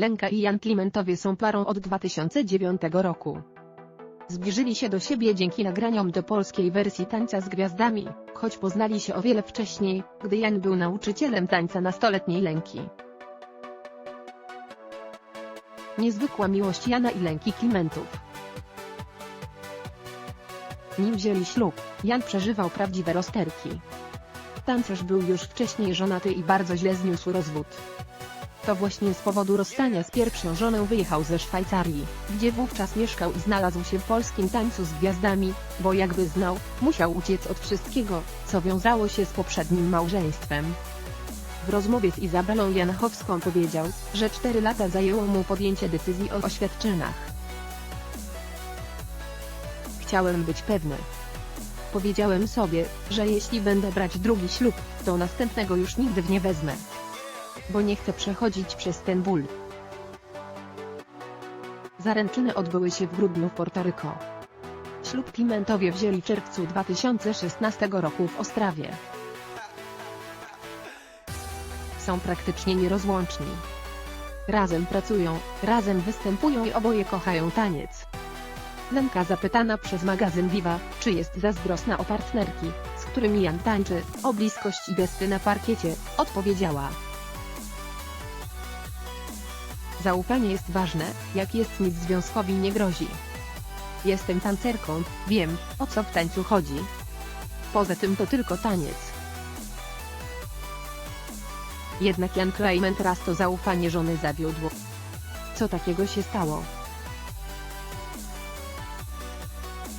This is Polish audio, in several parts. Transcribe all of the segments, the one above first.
Lenka i Jan Klimentowie są parą od 2009 roku. Zbliżyli się do siebie dzięki nagraniom do polskiej wersji Tańca z Gwiazdami, choć poznali się o wiele wcześniej, gdy Jan był nauczycielem tańca nastoletniej Lenki. Niezwykła miłość Jana i Lenki Klimentów. Nim wzięli ślub, Jan przeżywał prawdziwe rozterki. Tancerz był już wcześniej żonaty i bardzo źle zniósł rozwód. To właśnie z powodu rozstania z pierwszą żoną wyjechał ze Szwajcarii, gdzie wówczas mieszkał i znalazł się w polskim tańcu z gwiazdami, bo jakby znał, musiał uciec od wszystkiego, co wiązało się z poprzednim małżeństwem. W rozmowie z Izabelą Janachowską powiedział, że 4 lata zajęło mu podjęcie decyzji o oświadczynach. Chciałem być pewny. Powiedziałem sobie, że jeśli będę brać drugi ślub, to następnego już nigdy w nie wezmę. Bo nie chcę przechodzić przez ten ból. Zaręczyny odbyły się w grudniu w Portoryko. Ślub Klimentowie wzięli w czerwcu 2016 roku w Ostrawie. Są praktycznie nierozłączni. Razem pracują, razem występują i oboje kochają taniec. Lenka zapytana przez magazyn Viva, czy jest zazdrosna o partnerki, z którymi Jan tańczy, o bliskość i gesty na parkiecie, odpowiedziała. Zaufanie jest ważne, jak jest nic związkowi nie grozi. Jestem tancerką, wiem, o co w tańcu chodzi. Poza tym to tylko taniec. Jednak Jan Kliment raz to zaufanie żony zawiódł. Co takiego się stało?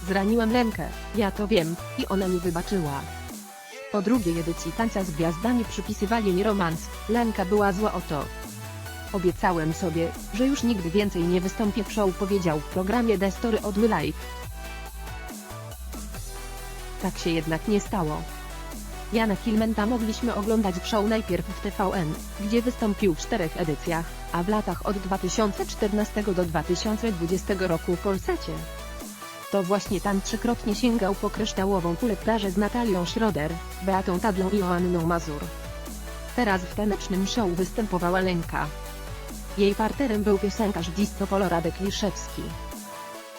Zraniłem Lenkę, ja to wiem, i ona mi wybaczyła. Po drugiej edycji Tańca z Gwiazdami przypisywali mi romans, Lenka była zła o to. Obiecałem sobie, że już nigdy więcej nie wystąpię w show powiedział w programie The Story od My Life. Tak się jednak nie stało. Jana Kilmenta mogliśmy oglądać w show najpierw w TVN, gdzie wystąpił w czterech edycjach, a w latach od 2014 do 2020 roku w Polsacie. To właśnie tam trzykrotnie sięgał po kryształową kulę z Natalią Schroeder, Beatą Tadlą i Joanną Mazur. Teraz w tanecznym show występowała Lenka. Jej partnerem był piosenkarz disco Radek Liszewski.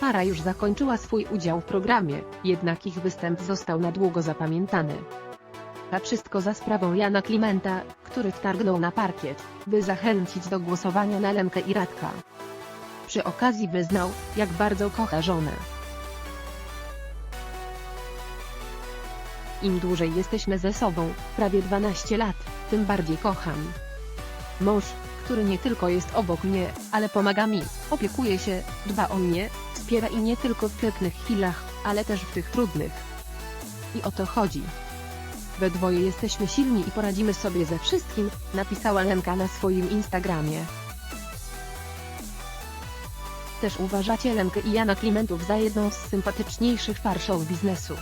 Para już zakończyła swój udział w programie, jednak ich występ został na długo zapamiętany. A wszystko za sprawą Jana Klimenta, który wtargnął na parkiet, by zachęcić do głosowania na Lenkę i Radka. Przy okazji wyznał, jak bardzo kocha żonę. Im dłużej jesteśmy ze sobą, prawie 12 lat, tym bardziej kocham. Mąż, który nie tylko jest obok mnie, ale pomaga mi, opiekuje się, dba o mnie, wspiera i nie tylko w pięknych chwilach, ale też w tych trudnych. I o to chodzi. We dwoje jesteśmy silni i poradzimy sobie ze wszystkim, napisała Lenka na swoim Instagramie. Też uważacie Lenkę i Jana Klimentów za jedną z sympatyczniejszych par biznesu.